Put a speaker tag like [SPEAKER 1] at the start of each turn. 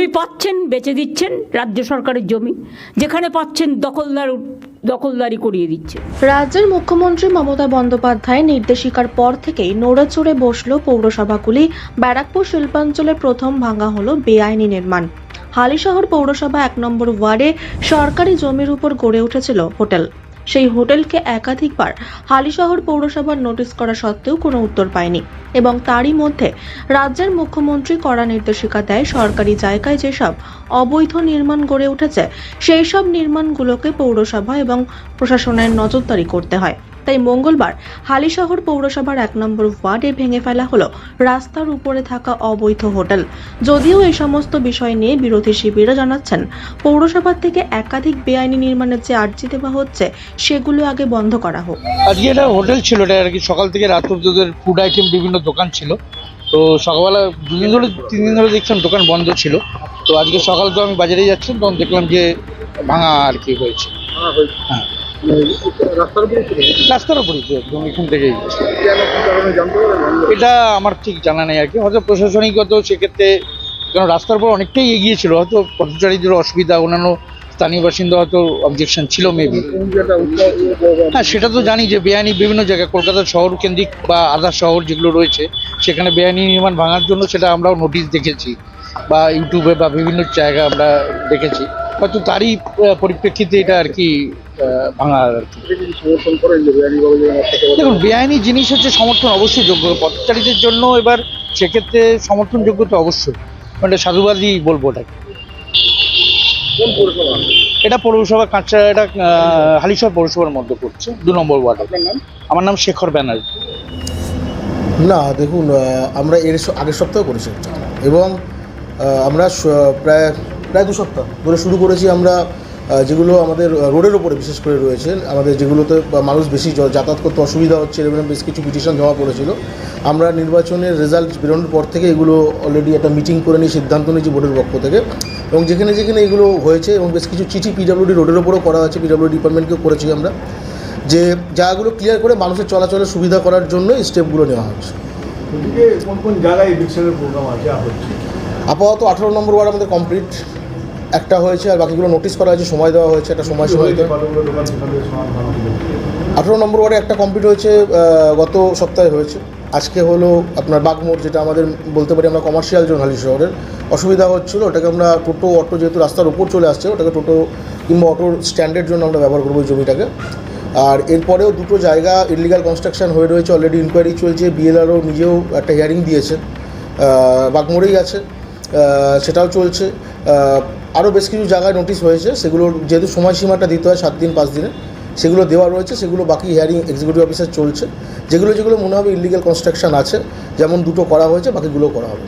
[SPEAKER 1] জমি পাচ্ছেন, বেচে দিচ্ছেন রাজ্য সরকারের জমি। যেখানে পাচ্ছেন দখলদার, দখলদারি করিয়ে দিচ্ছে।
[SPEAKER 2] রাজ্যের মুখ্যমন্ত্রী মমতা বন্দ্যোপাধ্যায় নির্দেশিকার পর থেকেই নড়েচড়ে বসল পৌরসভাগুলি ব্যারাকপুর শিল্পাঞ্চলের প্রথম ভাঙা হলো বেআইনি নির্মাণ। হালিশহর পৌরসভা এক নম্বর ওয়ার্ডে সরকারি জমির উপর গড়ে উঠেছিল হোটেল। সেই হোটেলকে একাধিকবার হালিশহর পৌরসভার নোটিশ করা সত্ত্বেও কোনো উত্তর পায়নি এবং তারই মধ্যে রাজ্যের মুখ্যমন্ত্রী কড়া নির্দেশিকা দেয় সরকারি জায়গায় যেসব অবৈধ নির্মাণ গড়ে উঠেছে সেই সব নির্মাণগুলোকে পৌরসভা এবং প্রশাসনের নজরদারি করতে হয়। তাই মঙ্গলবার হালিশহর পৌরসভার এক নম্বর ওয়ার্ডে ভেঙে ফেলা হলো রাস্তার উপরে থাকা অবৈধ হোটেল। যদিও এই সমস্ত বিষয় নিয়ে বিরোধী শিবিরা জানাচ্ছেন পৌরসভার থেকে একাধিক বেআইনি নির্মাণের যে আর্জি দেওয়া হচ্ছে সেগুলো আগে বন্ধ করা হোক।
[SPEAKER 3] আজকে এটা হোটেল ছিল এটা আর কি সকাল থেকে রাত অব্দি ফুড আইটেম বিভিন্ন দোকান ছিল। তো সকালবেলা দুদিন ধরে তিন দিন ধরে দেখছিলাম দোকান বন্ধ ছিল। তো আজকে সকাল তো আমি বাজারে যাচ্ছিলাম তখন দেখলাম যে ভাঙা আর কি হয়েছে। হ্যাঁ। রাস্তার উপরই তো একদম এখান থেকেই। এটা আমার ঠিক জানা নেই আর কি। হয়তো প্রশাসনিকগত সেক্ষেত্রে কারণ রাস্তার উপর অনেকটাই এগিয়ে ছিল হয়তো পথচারীদের অসুবিধা অন্যান্য স্থানীয় বাসিন্দা হয়তো অবজেকশন ছিল মেবি হ্যাঁ সেটা তো জানি যে বেআইনি বিভিন্ন জায়গায় কলকাতা শহর কেন্দ্রিক বা আদার শহর যেগুলো রয়েছে সেখানে বেআইনি নির্মাণ ভাঙার জন্য সেটা আমরাও নোটিশ দেখেছি। বা ইউটিউবে বা বিভিন্ন জায়গায় আমরা দেখেছি। হয়তো তারই পরিপ্রেক্ষিতে এটা আর কি ভাঙা আর কি। দেখুন বেআইনি জিনিস হচ্ছে সমর্থন অবশ্যই যোগ্য। পথচারীদের জন্য এবার সেক্ষেত্রে সমর্থনযোগ্য তো অবশ্যই। মানে সাধুবাদই বলব ওটাকে এটা পৌরসভা কাঁচা এটা হালিশহর পৌরসভার মধ্যে পড়ছে দু নম্বর ওয়ার্ড। আমার নাম শেখর ব্যানার্জি।
[SPEAKER 4] না দেখুন আহ, আমরা এর আগের সপ্তাহে করেছি। এবং আমরা প্রায় প্রায় দু সপ্তাহ ধরে শুরু করেছি আমরা যেগুলো আমাদের রোডের ওপরে বিশেষ করে রয়েছে, আমাদের যেগুলোতে মানুষ বেশি যাতায়াত করতে অসুবিধা হচ্ছে, এরকম বেশ কিছু পিটিশন জমা পড়েছিল। আমরা নির্বাচনের রেজাল্ট বেরোনোর পর থেকে এগুলো অলরেডি একটা মিটিং করে নিয়ে সিদ্ধান্ত নিয়েছি বোর্ডের পক্ষ থেকে। এবং যেখানে যেখানে এগুলো হয়েছে এবং বেশ কিছু চিঠি পিডাব্লিউডি রোডের ওপরেও করা হয়েছে পিডাব্লিউডি ডিপার্টমেন্টকেও করেছি আমরা, যে জায়গাগুলো ক্লিয়ার করে মানুষের চলাচলের সুবিধা করার জন্য স্টেপগুলো নেওয়া হচ্ছে।
[SPEAKER 5] কোন কোন জায়গায় প্রোগ্রাম আছে হচ্ছে
[SPEAKER 4] আপাতত আঠারো নম্বর ওয়ার্ড আমাদের কমপ্লিট একটা হয়েছে আর বাকিগুলো নোটিশ করা হয়েছে সময় দেওয়া হয়েছে একটা সময় সময়। আঠারো নম্বর ওয়ার্ডে একটা কমপ্লিট হয়েছে গত সপ্তাহে হয়েছে। আজকে হলো আপনার বাগমোড় যেটা আমাদের বলতে পারি আমরা কমার্শিয়াল জোন হালি শহরের। অসুবিধা হচ্ছিল ওটাকে আমরা টোটো অটো যেহেতু রাস্তার উপর চলে আসছে ওটাকে টোটো কিংবা অটোর স্ট্যান্ডের জন্য আমরা ব্যবহার করব ওই জমিটাকে। আর এরপরেও দুটো জায়গা ইলিগাল কনস্ট্রাকশন হয়ে রয়েছে অলরেডি ইনকোয়ারি চলছে বিএলআরও নিজেও একটা হিয়ারিং দিয়েছে। বাগমোড়েই আছে। সেটাও চলছে। আরও বেশ কিছু জায়গায় নোটিশ হয়েছে। সেগুলোর যেহেতু সময়সীমাটা দিতে হয় সাত দিন, পাঁচ দিনে, সেগুলো দেওয়া রয়েছে। সেগুলো বাকি হিয়ারিং এক্সিকিউটিভ অফিসার চলছে। যেগুলো যেগুলো মনে হবে ইলিগাল কনস্ট্রাকশন আছে, যেমন দুটো করা হয়েছে, বাকিগুলো করা হবে।